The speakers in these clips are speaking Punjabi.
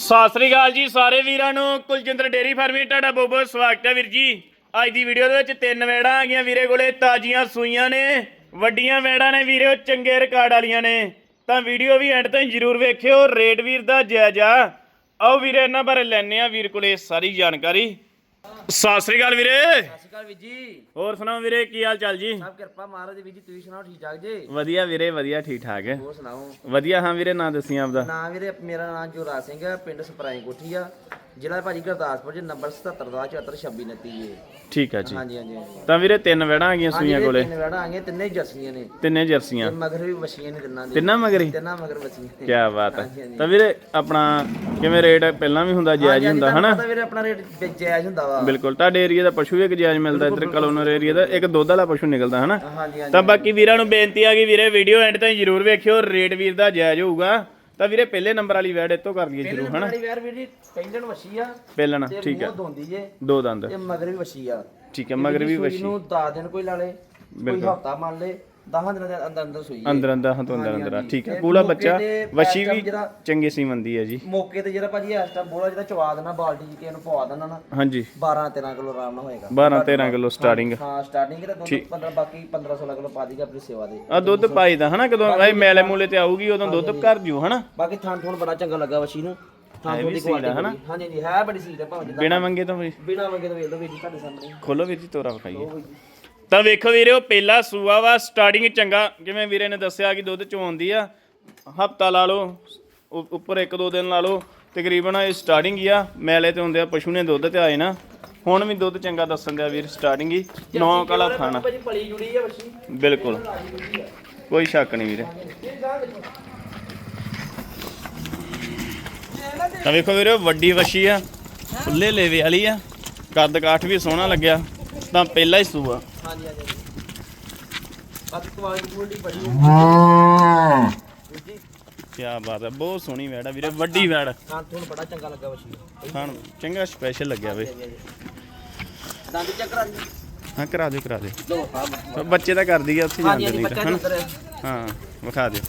ਸਤਿ ਸ੍ਰੀ ਅਕਾਲ ਜੀ ਸਾਰੇ ਵੀਰਾਂ ਨੂੰ। ਕੁਲਜਿੰਦਰ ਡੇਰੀ ਫਾਰਮੀ, ਤੁਹਾਡਾ ਬਹੁਤ ਬਹੁਤ ਸਵਾਗਤ ਹੈ ਵੀਰ ਜੀ। ਅੱਜ ਦੀ ਵੀਡੀਓ ਦੇ ਵਿੱਚ ਤਿੰਨ ਵੈੜਾਂ ਆ ਗਈਆਂ ਵੀਰੇ ਕੋਲੇ, ਤਾਜ਼ੀਆਂ ਸੂਈਆਂ ਨੇ, ਵੱਡੀਆਂ ਵੈੜਾਂ ਨੇ ਵੀਰੇ, ਉਹ ਚੰਗੇ ਰਿਕਾਰਡ ਵਾਲੀਆਂ ਨੇ। ਤਾਂ ਵੀਡੀਓ ਵੀ ਐਂਡ ਤਾਈਂ ਜਰੂਰ ਵੇਖਿਓ ਰੇਟ ਵੀਰ ਦਾ ਜਾਇਜ਼ਾ। ਆਓ ਵੀਰੇ, ਇਹਨਾਂ ਬਾਰੇ ਲੈਣੇ ਆ ਵੀਰ ਕੋਲੇ ਸਾਰੀ ਜਾਣਕਾਰੀ। ਸਤਿ ਸ੍ਰੀ ਅਕਾਲ ਵੀਰੇ। ਸਤਿ ਸ਼੍ਰੀ ਅਕਾਲ ਵੀਰ ਜੀ। ਹੋਰ ਸੁਣਾਓ ਵੀਰੇ ਕੀ ਹਾਲ ਚਾਲ ਜੀ? ਸਭ ਕਿਰਪਾ ਮਹਾਰਾਜ ਦੀ ਵੀਰ ਜੀ ਤੁਸੀਂ ਸੁਣਾਓ ਠੀਕ ਠਾਕ ਜੀ? ਵਧੀਆ ਵੀਰੇ ਵਧੀਆ ਠੀਕ ਠਾਕ। ਹੈ ਹੋਰ ਸੁਣਾਓ? ਵਧੀਆ ਹਾਂ ਵੀਰੇ ਨਾਂ ਦੱਸੀ ਆਪਦਾ। ਨਾਂ ਵੀਰੇ ਮੇਰਾ ਨਾਮ ਜੋਰਾ ਸਿੰਘ ਹੈ ਪਿੰਡ ਸਪਰਾਈ ਕੋਠੀ ਆ। ਜ਼ਿਲ੍ਹਾ ਭਾਜੀ ਗੁਰਦਾਸਪੁਰ ਜੀ ਨੰਬਰ 77 ਦਾ 7426 ਜੀ ਠੀਕ ਹੈ ਜੀ। ਹਾਂਜੀ ਹਾਂਜੀ ਹਾਂਜੀ। ਤਾਂ ਵੀਰੇ ਤਿੰਨ ਵੇੜਾਂ ਆ ਗਈਆਂ ਸੂਈਆਂ ਕੋਲੇ? ਤਿੰਨ ਵੜਾ ਆਈਆਂ ਤਿੰਨੇ ਹੀ ਜਰਸੀਆਂ ਨੇ। ਤਿੰਨੇ ਤੇ ਜਰਸੀਆਂ ਮਗਰ ਵੀ ਵਛੀਆਂ ਨੇ ਤਿੰਨਾਂ ਦੀ। ਤਿੰਨਾਂ ਮਗਰੀ ਤਿੰਨਾਂ ਮਗਰ ਵਛੀਆਂ ਨੇ। ਕੀ ਬਾਤ ਹਾਂਜੀ, ਹੈ ਹਾਂਜੀ। ਤਾਂ ਵੀਰੇ ਆਪਣਾ ਕਿਵੇਂ ਰੇਟ ਪਹਿਲਾਂ ਵੀ ਹੁੰਦਾ ਜਾਇਜ਼ ਹੁੰਦਾ ਹਨਾ? ਪਤਾ ਵੀਰੇ ਆਪਣਾ ਰੇਟ ਜਾਇਜ਼ ਹੁੰਦਾ ਵਾ। ਬਿਲਕੁਲ ਤੁਹਾਡੇ ਏਰੀਆ ਦਾ ਪਸ਼ੂ ਵੀ ਇੱਕ ਜਾਇਜ਼ ਮਿਲਦਾ ਇੱਧਰ ਕਲੋਨਰ ਏਰੀਆ ਦਾ ਇੱਕ ਦੁੱਧ ਵਾਲਾ ਪਸ਼ੂ ਨਿਕਲਦਾ ਹਨਾ? ਹਾਂਜੀ ਹਾਂਜੀ ਤਾਂ ਬਾਕੀ ਵੀਰਾਂ ਨੂੰ ਬੇਨਤੀ ਆ ਕਿ ਵੀਰੇ ਵੀਡੀਓ ਐਂਡ ਤਾਈਂ ਜਰੂਰ ਵੇਖਿਓ ਰੇਟ ਵੀਰ ਦਾ ਜਾਇਜ਼ ਹੋਊਗਾ। ਤਾਂ ਵੀਰੇ ਪਹਿਲੇ ਨੰਬਰ ਵਾਲੀ ਵੈਡ ਇੱਥੋਂ ਕਰ ਲਈਏ ਸ਼ੁਰੂ ਹਨਾ? ਬੜੀ ਵਾਰ ਵੀਰ ਜੀ ਪਹਿਲਣ ਵਛੀ ਆ। ਪਹਿਲਣਾ ਤੇ ਠੀਕ ਹੈ ਮੂੰਹ ਧੋਂਦੀ ਜੇ। ਦੋ ਦੰਦ। ਤੇ ਮਗਰ ਵੀ ਵਛੀ ਆ। ਠੀਕ ਹੈ ਮਗਰ ਵੀ ਸੂਈ ਵਸ਼ੀ ਨੂੰ 10 ਦਿਨ ਕੋਈ ਲਾ ਲੇ ਕੋਈ ਬਿਲਕੁਲ। ਹਫਤਾ ਮੰਨ ਲੇ 10 ਦਿਨਾਂ ਦੇ ਅੰਦਰ ਅੰਦਰ ਸੂਈ ਹੈ। ਅੰਦਰ ਅੰਦਰ ਹੱਥੋਂ ਅੰਦਰ ਅੰਦਰ ਆ, ਹਾਂਜੀ, ਠੀਕ ਹੈ ਤੇ ਮੌਕੇ ਬੱਚਾ ਤੇ ਵਸ਼ੀ ਵੀ ਜਿਹੜਾ- ਚੰਗੀ ਸੀਮੰਦੀ ਹੈ ਜੀ। ਮੌਕੇ ਤੇ ਜਿਹੜਾ ਭਾਜੀ ਇਸ ਟਾਈਮ ਬੋਲਾ ਜਿਹੜਾ ਚਵਾ ਦੇਣਾ ਬਾਲਟੀ ਚ ਕਿਸੇ ਨੂੰ ਪਵਾ ਦੇਣਾ ਨਾ ਹਾਂਜੀ। 12 13 ਕਿਲੋ ਆਰਾਮ ਨਾਲ ਹੋਏਗਾ। 12 13 ਕਿਲੋ ਸਟਾਰਟਿੰਗ ਹਾਂ ਸਟਾਰਟਿੰਗ ਦਾ ਦੁੱਧ 15 ਬਾਕੀ 15 16 ਕਿਲੋ ਪਾ ਦੀਗਾ ਆਪਣੀ ਸੇਵਾ ਦੇ। ਆ ਦੁੱਧ ਪਾਈਦਾ ਹਨਾ ਕਦੋਂ ਇਹ ਮੈਲੇ ਮੂਲੇ ਤੇ ਆਊਗੀ ਉਦੋਂ ਦੁੱਧ ਘਰ ਜੂ ਹਨਾ। ਬਾਕੀ ਥਾਂ ਥੋਣ ਬੜਾ ਚੰਗਾ ਲੱਗਾ ਵਸ਼ੀ ਨੂੰ। ਥਾਂ ਹੈ ਵੀ ਦੀ ਸੀਲ ਆ, ਕੁਆਲਿਟੀ ਹਨਾ? ਹਾਂਜੀ ਹਾਂਜੀ ਹੈ ਬੜੀ ਸੀਲ ਹੈ ਭਾਵੇਂ ਬਿਨਾ ਮੰਗੇ ਤੋਂ ਵੀ। ਬਿਨਾ ਮੰਗੇ ਤੋਂ ਵੇਖ ਲਓ ਵੀਰ ਜੀ ਤੁਹਾਡੇ ਸਾਹਮਣੇ। ਖੋਲੋ ਵੀਰ ਜੀ ਤੋਰਾ ਵਿਖਾਈਏ। ਉਹ ਤਾਂ ਵੇਖੋ ਵੀਰੇ ਉਹ ਪਹਿਲਾ ਸੂਆ ਵਾ ਸਟਾਰਟਿੰਗ ਚੰਗਾ। ਜਿਵੇਂ ਵੀਰੇ ਨੇ ਦੱਸਿਆ ਕਿ ਦੁੱਧ ਚੋਂਦੀ ਆ, ਹਫਤਾ ਲਾ ਲਓ ਉੱਪਰ ਇੱਕ ਦੋ ਦਿਨ ਲਾ ਲਓ, ਤਕਰੀਬਨ ਇਹ ਸਟਾਰਟਿੰਗ ਹੀ ਆ। ਮੈਲੇ ਤੇ ਹੁੰਦੇ ਆ, ਪਸ਼ੂ ਨੇ ਦੁੱਧ ਤੇ ਆਏ ਨਾ। ਹੁਣ ਵੀ ਦੁੱਧ ਚੰਗਾ ਦੱਸਣ ਦਿਆ ਵੀਰ ਸਟਾਰਟਿੰਗ ਹੀ। ਨੌ ਕਾਲਾ ਖਾਣਾ। ਬਿਲਕੁਲ। ਕੋਈ ਸ਼ੱਕ ਨਹੀਂ ਵੀਰੇ। ਤਾਂ ਵੇਖੋ ਵੀਰੇ, ਵੱਡੀ ਵਸ਼ੀ ਆ ਖੁੱਲੇ ਲੇਵੇ ਵਾਲੀ ਆ। ਕੱਦ ਕਾਠ ਵੀ ਸੋਹਣਾ ਲੱਗਿਆ। ਤਾਂ ਪਹਿਲਾ ਹੀ ਸੂਆ। ਹਾਂਜੀ ਹਾਂਜੀ ਬਾਕੀ ਕੁਆਲਿਟੀ ਕੁਆਲਿਟੀ ਬੜੀ ਹੈ ਜੀ ਕੀ ਬਾਤ ਹੈ ਬਹੁਤ ਸੋਹਣੀ ਵੈੜ ਆ ਵੀਰੇ ਵੱਡੀ ਵੈੜ। ਥਾਂ ਥੋਣ ਬੜਾ ਚੰਗਾ ਲੱਗਾ ਵਸ਼ੀ ਖਾਣ ਚੰਗਾ ਸਪੈਸ਼ਲ ਲੱਗਿਆ ਵੇ ਦੰਦ ਚੈੱਕ ਕਰਾ ਜੀ ਹਾਂ ਕਰਾ ਦਿਓ ਕਰਾ ਦਿਓ। ਲੋ ਹਾਂ ਤਾਂ ਬੱਚੇ ਤਾਂ ਕਰ ਦਈਏ ਉੱਥੇ ਜਾਂਦੇ ਨਹੀਂ ਤਾਂ ਹਨਾ ਹਾਂ ਵਿਖਾ ਦਿਓ।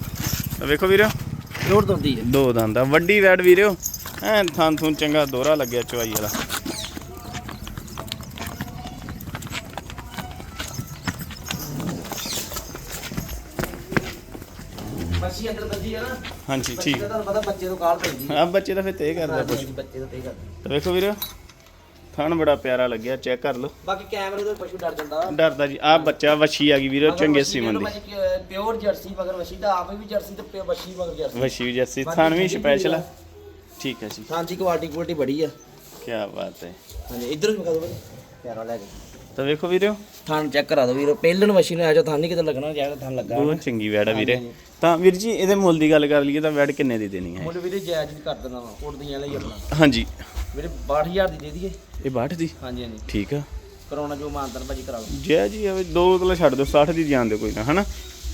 ਤਾਂ ਵੇਖੋ ਵੀਰੇ। ਦੋ ਦੰਦ ਆ ਵੱਡੀ ਵੈੜ ਵੀਰਿਓ ਐ ਥਾਂ ਥੂੰ ਚੰਗਾ ਦੋਹਰਾ ਲੱਗਿਆ ਚਵਾਈ ਵਾਲਾ। ਬੱਚੀ ਅੰਦਰ ਬੱਜੀ ਹੈ ਨਾ ਹਾਂਜੀ ਬੱਚੇ ਠੀਕ। ਦਾ ਤੁਹਾਨੂੰ ਪਤਾ ਬੱਚੇ ਤੋਂ ਕਾਲ ਪੈਂਦੀ ਹੈ ਆ ਬੱਚੇ ਤਾਂ ਫਿਰ ਤੇ ਕਰਦਾ ਹਾਂਜੀ, ਕੁਛ ਹਾਂਜੀ, ਬੱਚੇ ਤੋਂ ਤੇ ਕਰਦਾ ਤਾਂ ਵੇਖੋ ਵੀਰੇ ਥਣ ਬੜਾ ਪਿਆਰਾ ਲੱਗਿਆ ਚੈੱਕ ਕਰ ਲਓ। ਬਾਕੀ ਕੈਮਰੇ ਤੋਂ ਪਸ਼ੂ ਡਰ ਜਾਂਦਾ। ਡਰਦਾ ਜੀ ਆ ਬੱਚਾ ਵੱਛੀ ਆ ਗਈ ਵੀਰੇ ਚੰਗੇ ਸੀਮਨ ਦੀ ਪਿਓਰ ਜਰਸੀ ਮਗਰ ਵਸ਼ੀ ਦਾ ਆਪ ਵੀ ਜਰਸੀ ਤੇ ਪਿਓ ਵਸ਼ੀ ਮਗਰ ਜਰਸੀ। ਵੱਛੀ ਵੀ ਜੈਸੀ ਥਣ ਵੀ ਸਪੈਸ਼ਲ ਆ। ਠੀਕ ਹੈ ਜੀ। ਦੀ ਕੁਆਲਿਟੀ ਕੁਆਲਿਟੀ ਬੜੀ ਆ। ਕੀ ਬਾਤ ਹੈ। ਹਾਂਜੀ ਇੱਧਰ ਵੀ ਵਿਖਾ ਦਿਓ ਪਿਆਰਾ ਲੈ ਕੇ। ਤਾਂ ਵੇਖੋ ਵੀਰਿਓ ਥਾਂ ਚੈੱਕ ਕਰਾ ਦਿਓ ਵੀਰੋ। ਪਹਿਲਣ ਵਸ਼ੀ ਨੂੰ ਆ ਜਾ ਥਾਂ ਨਹੀਂ ਕਿਤੇ ਲੱਗਣਾ ਜਾਏਗਾ ਥਾਂ ਲੱਗਾ। ਬਹੁਤ ਚੰਗੀ ਵੈੜ ਆ ਵੀਰੇ। ਤਾਂ ਵੀਰ ਜੀ ਇਹਦੇ ਮੁੱਲ ਦੀ ਗੱਲ ਕਰ ਲਈਏ ਤਾਂ ਵੈੜ ਕਿੰਨੇ ਦੀ ਦੇਣੀ ਹੈ? ਮੁੱਲ ਵੀਰੇ ਜਾਇਜ਼ ਵੀ ਕਰ ਦਿੰਦਾ ਵਾ ਉੜਦੀਆਂ ਲਈ ਆਪਣਾ। ਹਾਂਜੀ। ਵੀਰੇ 62000 ਦੀ ਦੇ ਦਈਏ। ਇਹ 62 ਦੀ? ਹਾਂਜੀ ਹਾਂਜੀ। ਠੀਕ ਆ। ਕਰਾਉਣਾ ਜੋ ਮਾਨਤਨ ਭਾਜੀ ਕਰਾ ਲਓ। ਜੈ ਜੀ ਇਹ ਦੋ ਕਿਲੋ ਛੱਡ ਦਿਓ 60 ਦੀ ਜਾਣ ਦਿਓ ਕੋਈ ਨਾ ਹਨਾ?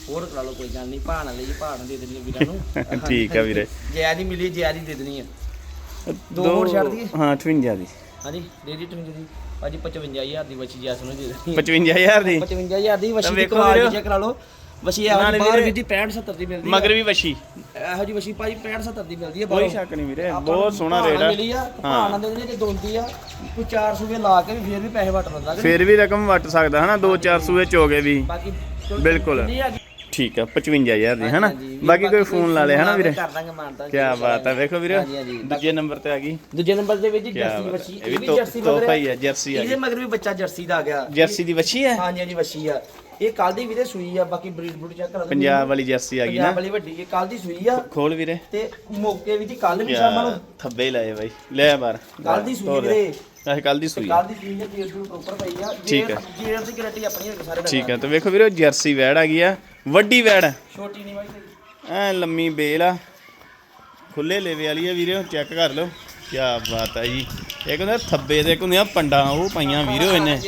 ਹੋਰ ਕਰਾ ਲਓ ਕੋਈ ਗੱਲ ਨਹੀਂ ਭਾਣਾ ਲਈ ਭਾਣਾ ਦੇ ਦੇਣੀ ਵੀਰਾਂ ਨੂੰ। ਠੀਕ ਆ ਵੀਰੇ। ਜਾਇਜ਼ ਹੀ ਮਿਲੀ ਜਾਇਜ਼ ਹੀ ਦੇ ਦੇਣੀ ਆ। ਦੋ ਦੋ ਹੋਰ ਛੱਡ ਦਈਏ? ਹਾਂ 58 ਦੀ। ਹਾਂਜੀ ਦੇ ਦੀ ਟਿੰਗ ਦੀ। ਭਾਜੀ 55000 ਦੀ ਬੱਚੀ ਜੈਸ ਨੂੰ ਦੇ ਦੇਣੀ 55000 ਦੀ? 55000 ਦੀ ਵਸ਼ੀ ਦੀ ਵੇਖੋ ਕੁਆਲਿਟੀ ਵੀਰੇ। ਚੈੱਕ ਕਰਾ ਲਓ। ਵਸ਼ੀ ਇਹੋ ਨਾਲੇ ਜਿਹੀ ਬਾਹਰ ਵੀਰੇ- ਵੀ ਦੀ 65 70 ਦੀ ਮਿਲਦੀ ਮਗਰ ਵੀ ਵਸ਼ੀ ਆ ਇਹੋ ਜਿਹੀ ਵਸ਼ੀ ਭਾਜੀ 65 70 ਦੀ ਮਿਲਦੀ ਹੈ ਕੋਈ ਸ਼ੱਕ ਨਹੀਂ ਵੀਰੇ ਬਹੁਤ ਸੋਹਣਾ ਰੇਟ ਮਿਲੀ ਆ ਭਾਣਾ ਦੇ ਦੇਣੀ ਤੇ ਦੋਂਦੀ ਆ ਕੋਈ 400 ਰੁਪਏ ਲਾ ਕੇ ਵੀ ਫੇਰ ਵੀ ਪੈਸੇ ਵਟ ਲੈਂਦਾ ਫਿਰ ਵੀ ਰਕਮ ਵਟ ਸਕਦਾ ਹਨਾ 2-4 ਸੂਏ ਚ ਹੋ ਗਏ ਵੀ। ਬਾਕੀ ਚਲੋ ਬਿਲਕੁਲ। ਹੈਗੀ ਠੀਕ ਆ 55000 ਦੀ ਹਨਾ? ਬਾਕੀ ਕੋਈ ਫੋਨ ਲਾ ਲਿਆ ਹਨਾ ਵੀਰੇ? ਕਰ ਦਾਂਗੇ ਮਾਨਤਾ ਕੀ ਬਾਤ ਹੈ ਵੇਖੋ ਵੀਰੇ। ਦੂਜੇ ਨੰਬਰ ਤੇ ਆ ਗਈ। ਦੂਜੇ ਨੰਬਰ ਦੇ ਵਿੱਚ ਕੀ ਜਰਸੀ ਹੈ। ਇਹ ਵੀ ਤੋਹਫਾ ਹੀ ਹੈ ਜਰਸੀ ਆ ਇਹਦੇ ਮਗਰ ਵੀ ਬੱਚਾ ਜਰਸੀ ਦਾ ਆ ਗਿਆ। ਜਰਸੀ ਦੀ ਵੱਛੀ ਹੈ ਹਾਂਜੀ ਹਾਂਜੀ ਵਸ਼ੀ ਆ। ਇਹ ਕੱਲ ਦੀ ਵੀਰੇ ਸੂਈ ਆ ਬਾਕੀ ਬਰੀਡ ਬਰੂਡ ਚੈੱਕ ਕਰਾ ਪੰਜਾਬ ਵਾਲੀ ਜਰਸੀ ਆ ਗਈ ਪੰਜਾਬ ਨਾ ਵਾਲੀ ਵੱਡੀ ਇਹ ਕੱਲ ਦੀ ਸੂਈ ਆ। ਖੋਲ ਵੀਰੇ। ਤੇ ਮੌਕੇ ਵੀ ਦੀ ਕੱਲ ਵੀ ਸ਼ਾਮਾਂ ਨੂੰ। ਥੱਬੇ ਹੀ ਲਾਏ ਬਾਈ। ਲੈ ਬਾਰ ਕੱਲ ਦੀ ਸੂਈ ਵੀਰੇ। ਆਹ ਕੱਲ ਦੀ ਸੂਈ ਆ। ਕੱਲ ਦੀ ਸੂਈ ਪੀਸ ਨੂੰ ਪ੍ਰੋਪਰ ਪਈ ਆ। ਠੀਕ ਹੈ। ਜੇਰ ਦੀ ਗਰੰਟੀ ਆਪਣੀ ਹੋਈ ਸਾਰੇ ਠੀਕ ਹੈ ਤੇ ਵੇਖੋ ਵੀਰੇ ਜਰਸੀ ਵੈੜ ਆ ਗਈ ਆ। ਵੱਡੀ ਵੈੜ। ਐ ਛੋਟੀ ਨਹੀਂ ਵਾਈ ਲੰਮੀ ਬੇਲ ਆ। ਖੁੱਲੇ ਲੇਵੇ ਵਾਲੀ ਆ ਵੀਰੇ ਚੈੱਕ ਕਰ ਲਓ। ਕੀ ਬਾਤ ਆ ਜੀ। ਇੱਕ ਹੁੰਦਾ ਥੱਬੇ ਦੇ ਹੁੰਦੀਆਂ ਪੰਡਾਂ ਉਹ ਪਾਈਆਂ ਵੀਰੇ ਇਹਨੇ।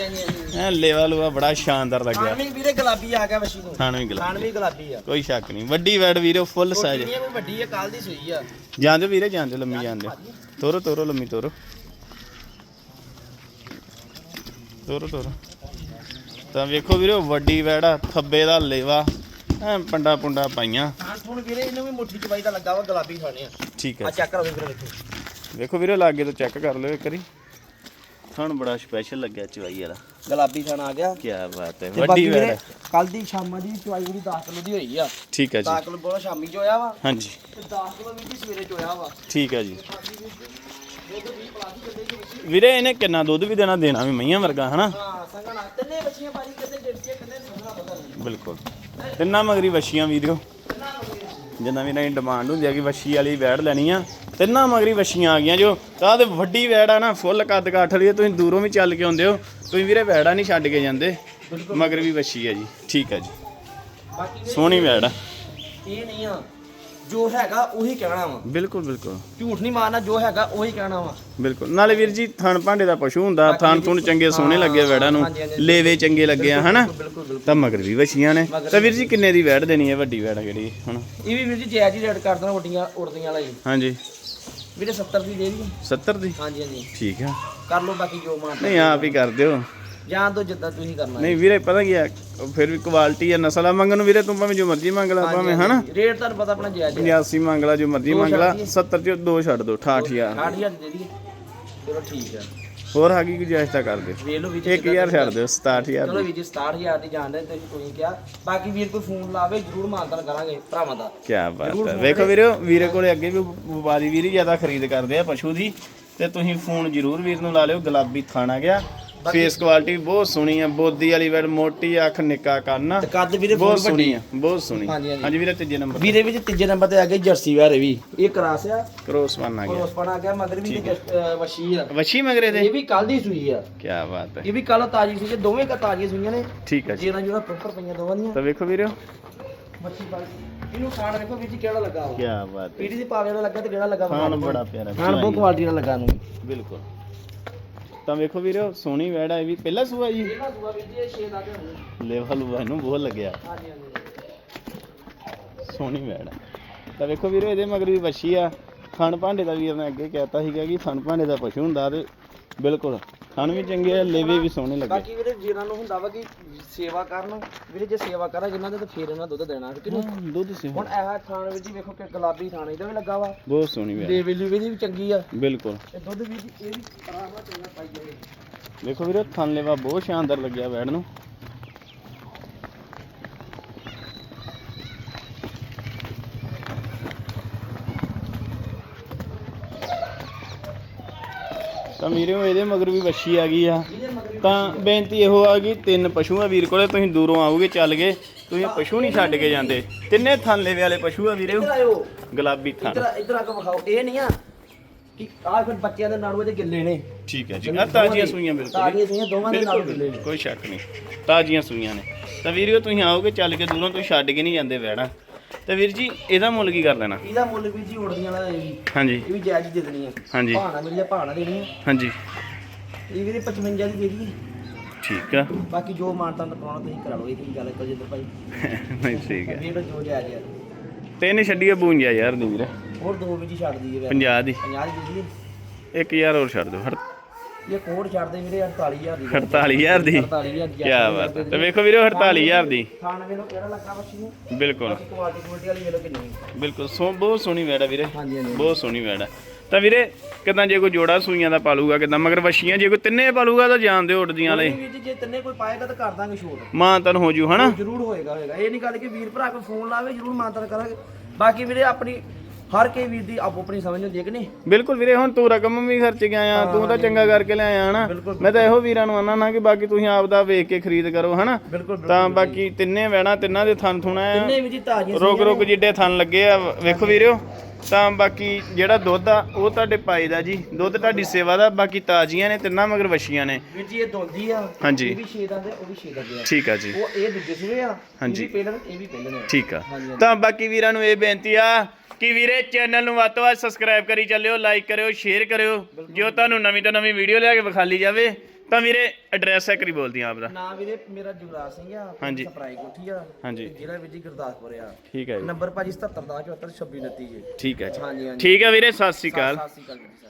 ਐ ਲੇਵਾ ਲੂਆ ਬੜਾ ਸ਼ਾਨਦਾਰ ਲੱਗਿਆ। ਖਾਣ ਵੀ ਵੀਰੇ ਗੁਲਾਬੀ ਆ ਗਿਆ ਵਸ਼ੀ ਖਾਣ ਵੀ ਗਲਾ ਖਾਣ ਵੀ ਗੁਲਾਬੀ ਆ। ਕੋਈ ਸ਼ੱਕ ਨਹੀਂ। ਵੱਡੀ ਵੈੜ ਵੀਰੇ ਫੁੱਲ ਸਾਈਜ਼ ਵੱਡੀ ਆ ਕੱਲ ਦੀ ਸੂਈ ਆ। ਜਾਂਦੇ ਵੀਰੇ ਜਾਂਦੇ ਲੰਮੀ ਜਾਂਦੇ ਤੋਰੋ ਤੋਰੋ ਲੰਮੀ ਤੋਰੋ। ਤੋਰੋ ਤੋਰੋ। ਤਾਂ ਵੇਖੋ ਵੀਰੇ ਵੱਡੀ ਵੈੜਾ ਥੱਬੇ ਦਾ ਲੇਵਾ। ਐ ਪੰਡਾ ਪੁੰਡਾ ਪਾਈਆਂ। ਖਾਣ ਹੁਣ ਵੀਰੇ ਇਹਨੂੰ ਵੀ ਮੁੱਠੀ ਚਵਾਈ ਦਾ ਲੱਗਾ ਵਾ ਗੁਲਾਬੀ ਖਾਣੇ ਆ। ਠੀਕ ਆ। ਹੈ ਚੈੱਕ ਕਰੋ ਵੀਰੇ ਵੇਖੋ। ਵੇਖੋ ਵੀਰੇ ਲਾਗੇ ਤੋਂ ਚੈੱਕ ਕਰ ਲਿਓ ਇੱਕ ਵਾਰੀ। ਥਣ ਬੜਾ ਸਪੈਸ਼ਲ ਲੱਗਿਆ ਚਵਾਈ ਵਾਲਾ। ਗੁਲਾਬੀ ਥਣ ਆ ਗਿਆ। ਕੀ ਬਾਤ ਹੈ ਵੱਡੀ ਵੈੜ ਵੀਰੇ ਹੈ। ਕੱਲ ਦੀ ਸ਼ਾਮਾਂ ਦੀ ਚੁਆਈ ਜਿਹੜੀ 10 ਕਿਲੋ ਦੀ ਹੋਈ ਆ। ਠੀਕ ਹੈ ਜੀ। 10 ਕਿਲੋ ਬੋਲਾ ਸ਼ਾਮੀ ਚ ਹੋਇਆ ਵਾ। ਹਾਂਜੀ। ਤੇ 10 ਕਿਲੋ ਵੀ ਸਵੇਰੇ ਚ ਹੋਇਆ ਵਾ। ਠੀਕ ਹੈ ਜੀ। ਵੀਰੇ ਇਹਨੇ ਕਿੰਨਾ ਦੁੱਧ ਵੀ ਦੇਣਾ ਦੇਣਾ ਵੀ ਮਈਆਂ ਵਰਗਾ ਹਨਾ? ਹਾਂ ਸੰਗਣਾ ਤਿੰਨੇ ਬੱਚੀਆਂ ਪਾਜੀ ਕਿੰਨੇ ਡਿੜਕੇ ਕਿੰਨੇ ਸੰਗਣਾ ਪਤਾ ਨਹੀਂ। ਬਿਲਕੁਲ। ਤਿੰਨਾਂ ਮਗਰੀ ਵਸ਼ੀਆਂ ਵੀਡੀਓ ਜਿੰਨਾ ਵੀ ਨਹੀਂ ਡਿਮਾਂਡ ਹੁੰਦੀ ਆ ਕਿ ਵਸ਼ੀ ਵਾਲੀ ਵੈੜ ਲੈਣੀ ਆ। ਤਿੰਨਾਂ ਮਗਰੀ ਵਸ਼ੀਆਂ ਆ ਗਈਆਂ ਜੋ ਤਾਂ ਤੇ ਵੱਡੀ ਵੈੜ ਆ ਨਾ ਫੁੱਲ ਕੱਦ ਕਾਠ ਲਈ ਆ, ਤੁਸੀਂ ਦੂਰੋਂ ਵੀ ਚੱਲ ਕੇ ਆਉਂਦੇ ਹੋ। ਤੁਸੀਂ ਵੀਰੇ ਵੈੜਾ ਨਹੀਂ ਛੱਡ ਕੇ ਜਾਂਦੇ ਮਗਰ ਵੀ ਵਸ਼ੀ ਆ ਜੀ। ਠੀਕ ਹੈ ਜੀ। ਬਾਕੀ ਵੀਰੇ ਸੋਹਣੀ ਵੈੜ ਆ। ਇਹ ਨਹੀਂ ਆ। ਜੋ ਹੈਗਾ ਉਹੀ ਕਹਿਣਾ ਵਾ। ਬਿਲਕੁਲ ਬਿਲਕੁਲ। ਝੂਠ ਨਹੀਂ ਮਾਰਨਾ ਜੋ ਹੈਗਾ ਉਹੀ ਕਹਿਣਾ ਵਾ। ਬਿਲਕੁਲ। ਨਾਲੇ ਵੀਰ ਜੀ ਥਣ ਭਾਂਡੇ ਦਾ ਪਸ਼ੂ ਹੁੰਦਾ ਥਣ ਥੁਣ ਚੰਗੇ ਸੋਹਣੇ ਲੱਗੇ ਵੈੜਾਂ ਨੂੰ। ਲੇਵੇ ਚੰਗੇ ਲੱਗੇ ਆ ਹਨਾ? ਤਾਂ ਮਗਰ ਵੀ ਵਸ਼ੀਆਂ ਨੇ। ਤਾਂ ਵੀਰ ਜੀ ਕਿੰਨੇ ਦੀ ਵੈੜ ਦੇਣੀ ਹੈ ਵੱਡੀ ਵੈੜ ਕਿਹੜੀ ਹੁਣ ਇਹ ਵੀ ਵੀਰ ਜੀ ਜਾਇਜ਼ ਹੀ ਰੇਟ ਕਰ ਦੇਣਾ ਉੱਡੀਆਂ ਉੜਦੀਆਂ ਵਾਲਾ ਜੀ। ਹਾਂਜੀ। ਵੀਰੇ 70 ਦੀ ਦੇ ਦੀ 70 ਦੀ? ਹਾਂਜੀ ਹਾਂਜੀ। ਠੀਕ ਆ। ਕਰ ਲਓ ਬਾਕੀ ਜੋ ਮਾਨ ਨਹੀਂ ਆਪ ਹੀ ਕਰ ਦਿਓ। ਜਾਂ ਤੋਂ ਜਿੱਦਾਂ ਤੁਸੀਂ ਕਰਨਾ ਨਹੀਂ ਵੀਰੇ ਪਤਾ ਕੀ ਆ ਫਿਰ ਵੀ ਕੁਆਲਿਟੀ ਆ ਨਸਲ ਆ ਮੰਗਣ ਨੂੰ ਵੀਰੇ ਤੂੰ ਭਾਵੇਂ ਜੋ ਮਰਜ਼ੀ ਮੰਗ ਲਾ ਭਾਵੇਂ ਹਨਾ? ਰੇਟ ਤੁਹਾਨੂੰ ਪਤਾ ਆਪਣਾ ਜਾਇਜ਼ ਹੈ 85 ਮੰਗ ਲਾ ਜੋ ਮਰਜ਼ੀ ਮੰਗ ਲਾ 70 ਚ ਦੋ ਛੱਡ ਦੋ 68000 60000 ਦੇ ਦਈਏ। ਚਲੋ ਠੀਕ ਹੈ ਹੋਰ ਹਾਗੀ ਗੁਜਾਇਸ਼ ਤਾਂ ਕਰ ਦਿਓ ਵੇਖ ਲਓ ਵੀਰ 1000 ਛੱਡ ਦਿਓ 67000 ਚਲੋ ਵੀਰ ਜੀ 67000 ਦੀ ਜਾਣਦੇ ਤੁਸੀਂ ਤੁਸੀਂ ਕਿਹਾ। ਬਾਕੀ ਵੀਰ ਕੋਈ ਫੋਨ ਲਾਵੇ ਜਰੂਰ ਮਾਨਤਨ ਕਰਾਂਗੇ ਭਰਾਵਾਂ ਦਾ। ਕੀ ਬਾਤ ਹੈ। ਵੇਖੋ ਵੀਰੇ ਵੀਰੇ ਕੋਲੇ ਅੱਗੇ ਵੀ ਵਪਾਰੀ ਵੀਰ ਹੀ ਜ਼ਿਆਦਾ ਖਰੀਦ ਕਰਦੇ ਆ ਪਸ਼ੂ ਦੀ ਤੇ ਤੁਸੀਂ ਫੋਨ ਜ਼ਰੂਰ ਵੀਰ ਨੂੰ ਲਾ ਲਿਓ ਗੁਲਾਬੀ ਥਾਣਾ ਗਿਆ। ਫੇਸ ਕੁਆਲਿਟੀ ਬਹੁਤ ਸੋਹਣੀ ਆ ਬੋਦੀ ਵਾਲੀ ਵੈੜ ਮੋਟੀ ਅੱਖ ਨਿੱਕਾ ਕੰਨ ਤੇ ਕੱਦ ਵੀਰੇ ਬਹੁਤ ਵੱਡੀ। ਸੋਹਣੀ ਆ ਬਹੁਤ ਸੋਹਣੀ। ਹਾਂਜੀ, ਹਾਂਜੀ। ਹਾਂਜੀ ਵੀਰੇ ਤੀਜੇ ਨੰਬਰ ਵੀਰੇ ਵਿੱਚ ਤੀਜੇ ਨੰਬਰ ਤੇ ਆ ਗਈ ਜਰਸੀ ਵਾਰੇ ਵੀ। ਇਹ ਕਰਾਸ ਆ। ਕ੍ਰੋਸ ਵਨ ਆ ਗਿਆ। ਉਸ ਪਣਾ ਗਿਆ ਮਗਰ ਵੀ ਅਹ ਵਸ਼ੀ ਆ। ਵਸ਼ੀ ਮਗਰੇ ਦੇ ਇਹ ਵੀ ਕੱਲ ਦੀ ਸੂਈ ਆ। ਕੀ ਬਾਤ ਹੈ। ਇਹ ਵੀ ਕੱਲ ਤਾਜੀ ਸੂਈ ਆ ਦੋਵੇਂ ਕ ਤਾਜ਼ੀਆਂ ਸੂਈਆਂ ਨੇ। ਠੀਕ ਹੈ ਜੀ। ਜਿਹੜਾ ਜਿਹੜਾ ਪ੍ਰੋਪਰ ਪਈਆਂ ਦੋਵਾਂ ਦੀਆਂ। ਤਾਂ ਵੇਖੋ ਵੀਰੇ। ਮੱਛੀ ਬਾਈ ਇਹਨੂੰ ਖਾਣ ਵੇਖੋ ਵਿੱਚ ਕਿਹੜਾ ਲੱਗਾ ਵਾ ਕੀ ਬਾਤ ਹੈ। ਪੀੜੀ ਦੀ ਪਾਵੇ ਵਾਲਾ ਲੱਗਾ ਤੇ ਕਿਹੜਾ ਲੱਗਾ ਖਾਣ ਬੜਾ ਪਿਆਰਾ ਖਾਣ ਬਹੁਤ ਕੁਆਲਿਟੀ ਨਾਲ ਲੱਗਾ ਨੂੰ ਬਿਲਕੁਲ। ਤਾਂ ਵੇਖੋ ਵੀਰੇ ਸੋਹਣੀ ਵੈੜ ਆ ਇਹ ਵੀ। ਪਹਿਲਾ ਸੂਆ ਜੀ? ਇਹਦਾ ਸੂਆ ਵੀ ਜੀ 6 ਦਾ ਤੇ ਹੋਊ। ਲੈਵਲ ਵਾ ਇਹਨੂੰ ਬਹੁਤ ਲੱਗਿਆ। ਹਾਂਜੀ ਹਾਂਜੀ। ਸੋਹਣੀ ਵੈੜ ਆ। ਤਾਂ ਵੇਖੋ ਵੀਰੇ ਇਹਦੇ ਮਗਰ ਵੀ ਵੱਛੀ ਆ। ਥਣ ਭਾਂਡੇ ਦਾ ਵੀਰ ਨੇ ਅੱਗੇ ਕਹਿਤਾ ਸੀਗਾ ਕਿ ਥਣ ਭਾਂਡੇ ਦਾ ਪਸ਼ੂ ਹੁੰਦਾ ਤੇ ਬਿਲਕੁਲ ਥਣ ਵੀ ਚੰਗੇ ਆ ਲੇਵੇ ਵੀ ਸੋਹਣੇ ਲੱਗੇ। ਬਾਕੀ ਵੀਰੇ ਜਿਹਨਾਂ ਨੂੰ ਹੁੰਦਾ ਵਾ ਕਿ ਸੇਵਾ ਕਰਨ ਵੀਰੇ ਜੇ ਸੇਵਾ ਕਰਾਂਗੇ ਇਹਨਾਂ ਦੇ ਤਾਂ ਫੇਰ ਇਹਨਾਂ ਦੁੱਧ ਦੇਣਾ ਕਿ ਨਹੀਂ ਹਾਂ, ਦੁੱਧ ਸੇ ਹੁਣ ਇਹ ਥਾਣ ਵਿੱਚ ਹੀ ਵੇਖੋ ਕਿ ਗੁਲਾਬੀ ਥਾਣ ਇਹਦਾ ਵੀ ਲੱਗਾ ਵਾ। ਬਹੁਤ ਸੋਹਣੀ ਵੈੜ ਦੇ ਵੇਲੀ ਵੀ ਚੰਗੀ ਆ। ਬਿਲਕੁਲ। ਤੇ ਦੁੱਧ ਵੀ ਇਹ ਵੀ ਆਰਾਮ ਨਾਲ ਚੰਗਾ ਪਾਈ ਜਾਵੇ। ਵੇਖੋ ਵੀਰੇ ਥਣ ਲੇਵਾ ਬਹੁਤ ਸ਼ਾਨਦਾਰ ਲੱਗਿਆ ਵੈੜ ਨੂੰ। ਤਾਂ ਵੀਰੇ ਇਹਦੇ ਮਗਰ ਵੀ ਵੱਛੀ ਆ ਗਈ ਆ। ਤਾਂ ਬੇਨਤੀ ਇਹੋ ਆ ਕਿ ਤਿੰਨ ਪਸ਼ੂ ਆ ਵੀਰ ਕੋਲੇ ਤੁਸੀਂ ਦੂਰੋਂ ਆਓਗੇ ਚੱਲ ਗਏ। ਤੁਸੀਂ ਪਸ਼ੂ ਨਹੀਂ ਛੱਡ ਕੇ ਜਾਂਦੇ। ਤਿੰਨੇ ਥਣ ਲੇਵੇ ਵਾਲੇ ਪਸ਼ੂ ਆ ਵੀਰੇ। ਗੁਲਾਬੀ ਥਣ ਇੱਧਰ ਇੱਧਰ ਆ ਕੇ ਵਿਖਾਓ। ਇਹ ਨਹੀਂ ਆ ਕਿ ਆਹ ਫਿਰ ਬੱਚਿਆਂ ਦੇ ਨਾੜੂਏ ਦੇ ਗਿੱਲੇ ਨੇ। ਠੀਕ ਹੈ ਜੀ। ਆ ਤਾਜ਼ੀਆਂ ਸੂਈਆਂ ਬਿਲਕੁਲ ਤਾਜ਼ੀਆਂ ਸੂਈਆਂ ਦੋਵਾਂ ਦੇ ਨਾਲ ਗਿੱਲੇ ਨੇ। ਕੋਈ ਸ਼ੱਕ ਨਹੀਂ। ਤਾਜ਼ੀਆਂ ਸੂਈਆਂ ਨੇ। ਤਾਂ ਵੀਰਿਓ ਤੁਸੀਂ ਆਓਗੇ ਚੱਲ ਕੇ ਦੂਰੋਂ ਤੁਸੀਂ ਛੱਡ ਕੇ ਨਹੀਂ ਜਾਂਦੇ ਵੈਣਾ ਤਾਂ ਵੀਰ ਜੀ ਇਹਦਾ ਮੁੱਲ ਕੀ ਕਰ ਲੈਣਾ? ਇਹਦਾ ਮੁੱਲ ਵੀ ਜੀ ਉੜਦੀਆਂ ਵਾਲਾ ਇਹ ਵੀ ਹਾਂਜੀ। ਇਹ ਵੀ ਜਾਇਜ਼ ਹੀ ਦੇ ਦੇਣੀ ਆ ਹਾਂਜੀ। ਭਾਣਾ ਮਿਲ ਜਾ ਭਾਣਾ ਦੇਣੀ ਆ ਹਾਂਜੀ। ਇਹ ਵੀ 55 ਦੀ ਦੇ ਦਈਏ। ਠੀਕ ਆ। ਬਾਕੀ ਜੋ ਮਾਨਤਾ ਕਰਾਉਣਾ ਤੁਸੀਂ ਕਰਾ ਲਓ ਇਹ ਦੀ ਗੱਲ ਕਰਿਓ ਜਿੱਦਰ ਭਾਈ। ਨਹੀਂ ਠੀਕ ਹੈ ਰੇਟ ਜੋ ਜਾਇਜ਼ ਆ। ਤਿੰਨ ਛੱਡੀਏ 52 ਯਾਰ ਦੀ ਵੀਰੇ। ਹੋਰ ਦੋ ਵੀ ਜੀ ਛੱਡ ਦਈਏ। ਵੈਸੇ 50 ਦੀ। 50 ਦੀ ਦੇ 1000 ਹੋਰ ਛੱਡ ਦਿਓ ਹੜ- ਇਹ ਕੋਡ ਛੱਡ ਦੇ ਵੀਰੇ 48000 ਦੀ 48000 ਦੀ? 48000 ਦੀ ਕੀ ਬਾਤ ਹੈ ਤੇ ਵੇਖੋ ਵੀਰੇ 48000 ਦੀ। ਖਾਣ ਵੇਲੋ ਕਿਹੜਾ ਲੱਗਾ ਬੱਚੀ ਨੂੰ? ਬਿਲਕੁਲ। ਕੁਆਲਿਟੀ ਕੁਆਲਿਟੀ ਵਾਲੀ ਵੇਲੋ ਕਿੰਨੀ ਬਿਲਕੁਲ ਸੋ ਬਹੁਤ ਸੋਹਣੀ ਵੈੜ ਆ ਵੀਰੇ। ਬਹੁਤ ਸੋਹਣੀ ਵੈੜ ਤਾਂ ਵੀਰੇ ਕਿਦਾਂ ਜੇ ਕੋਈ ਜੋੜਾ ਸੂਈਆਂ ਦਾ ਪਾਲੂਗਾ ਕਿਦਾਂ? ਮਗਰ ਵਸ਼ੀਆਂ ਜੇ ਕੋਈ ਤਿੰਨੇ ਪਾਲੂਗਾ ਤਾਂ ਜਾਣਦੇ ਉੱਡਦੀਆਂ ਵਾਲੇ। ਵੀਰ ਜੀ ਤਿੰਨੇ ਕੋਈ ਪਾਏਗਾ ਤਾਂ ਕਰ ਦਾਂਗੇ ਛੋਟ। ਮਾਂ ਤਨ ਹੋ ਜੂ ਹਨਾ? ਜ਼ਰੂਰ ਹੋਏਗਾ ਹੋਏਗਾ। ਇਹ ਨਹੀਂ ਗੱਲ ਕਿ ਵੀਰ ਭਰਾ ਕੋਈ ਫੋਨ ਲਾਵੇ ਜ਼ਰੂਰ ਮਾਨਤਨ ਕਰਾਂਗੇ। ਬਾਕੀ ਵੀਰੇ ਆਪਣੀ ਹਰ ਕੇ ਵੀਰ ਦੀ ਆਪੋ ਆਪਣੀ ਸਮਝ ਹੁੰਦੀ ਹੈ ਕਿ ਨਹੀਂ? ਬਿਲਕੁਲ ਵੀਰੇ ਹੁਣ ਤੂੰ ਰਕਮ ਵੀ ਖਰਚ ਕੇ ਆਇਆ ਤੂੰ ਤਾਂ ਚੰਗਾ ਕਰਕੇ ਲੈ ਆਇਆ ਹਨਾ ਮੈਂ ਤਾਂ ਇਹੋ ਵੀਰਾਂ ਨੂੰ ਆਨਾ ਨਾ ਕਿ ਬਾਕੀ ਤੁਸੀਂ ਆਪ ਦਾ ਵੇਖ ਕੇ ਖਰੀਦ ਕਰੋ ਹਨਾ? ਤਾਂ ਬਾਕੀ ਤਿੰਨੇ ਵੈਣਾ ਤਿੰਨਾਂ ਦੇ ਥਣ ਥੁਣਾ ਆ। ਤਿੰਨੇ ਵੀ ਜੀ ਤਾਜ਼ੀਆਂ ਰੁਕ ਰੁਕ ਜਿੱਡੇ ਥਣ ਲੱਗੇ ਆ ਵੇਖੋ ਵੀਰਿਓ ਤਾਂ ਬਾਕੀ ਜਿਹੜਾ ਦੁੱਧ ਆ ਉਹ ਤੁਹਾਡੇ ਪਾਈ ਦਾ ਜੀ। ਦੁੱਧ ਤੁਹਾਡੀ ਸੇਵਾ ਦਾ ਬਾਕੀ ਤਾਜ਼ੀਆਂ ਨੇ ਤਿੰਨਾਂ ਮਗਰ ਵਛੀਆਂ ਨੇ। ਵੀਰ ਜੀ ਇਹ ਦੋਂਦੀ ਆ ਹਾਂਜੀ। ਇਹ ਵੀ ਛੇ ਦਾ ਤੇ ਉਹ ਵੀ ਛੇ ਦਾ ਗਿਆ ਠੀਕ ਆ ਜੀ। ਉਹ ਇਹ ਦੂਜੇ ਸੂਏ ਆ ਹਾਂਜੀ। ਪਹਿਲਾਂ ਇਹ ਵੀ ਪਹਿਲਾਂ ਨੇ ਠੀਕ ਆ। ਤਾਂ ਬਾਕੀ ਵੀਰਾਂ ਨੂੰ ਇਹ ਬੇਨਤੀ ਆ ਕਿ ਵੀਰੇ ਚੈਨਲ ਨੂੰ ਵੱਧ ਤੋਂ ਵੱਧ ਸਬਸਕ੍ਰਾਈਬ ਕਰੀ ਚੱਲਿਓ ਲਾਈਕ ਕਰਿਓ ਸ਼ੇਅਰ ਕਰਿਓ। ਜੋ ਤੁਹਾਨੂੰ ਨਵੀਂ ਤੋਂ ਨਵੀਂ ਵੀਡੀਓ ਲਿਆ ਕੇ ਵਿਖਾਲੀ ਜਾਵੇ ਤਾਂ ਵੀਰੇ ਐਡਰੈਸ ਹੈ ਕਰੀ ਬੋਲਦੀ ਆਪ ਦਾ ਨਾਂ ਵੀਰੇ ਮੇਰਾ ਜੁਗਰਾਜ ਸਿੰਘ ਆ ਹਾਂਜੀ। ਸਪਰਾਈ ਕੋਠੀ ਆ ਹਾਂਜੀ। ਜ਼ਿਲ੍ਹਾ ਵਿੱਚ ਜੀ ਗੁਰਦਾਸਪੁਰ ਆ। ਠੀਕ ਹੈ ਜੀ। ਨੰਬਰ ਭਾਜੀ 77 ਦਾ 74 26 29 ਜੀ। ਠੀਕ ਹੈ ਜੀ। ਹਾਂਜੀ ਹਾਂਜੀ। ਠੀਕ ਹੈ ਵੀਰੇ ਸਤਿ ਸ੍ਰੀ ਅਕਾਲ। ਸਤਿ ਸ਼੍ਰੀ ਅਕਾਲ ਵੀਰ ਜੀ, ਸਤਿ ਸ਼੍ਰੀ ਅਕਾਲ।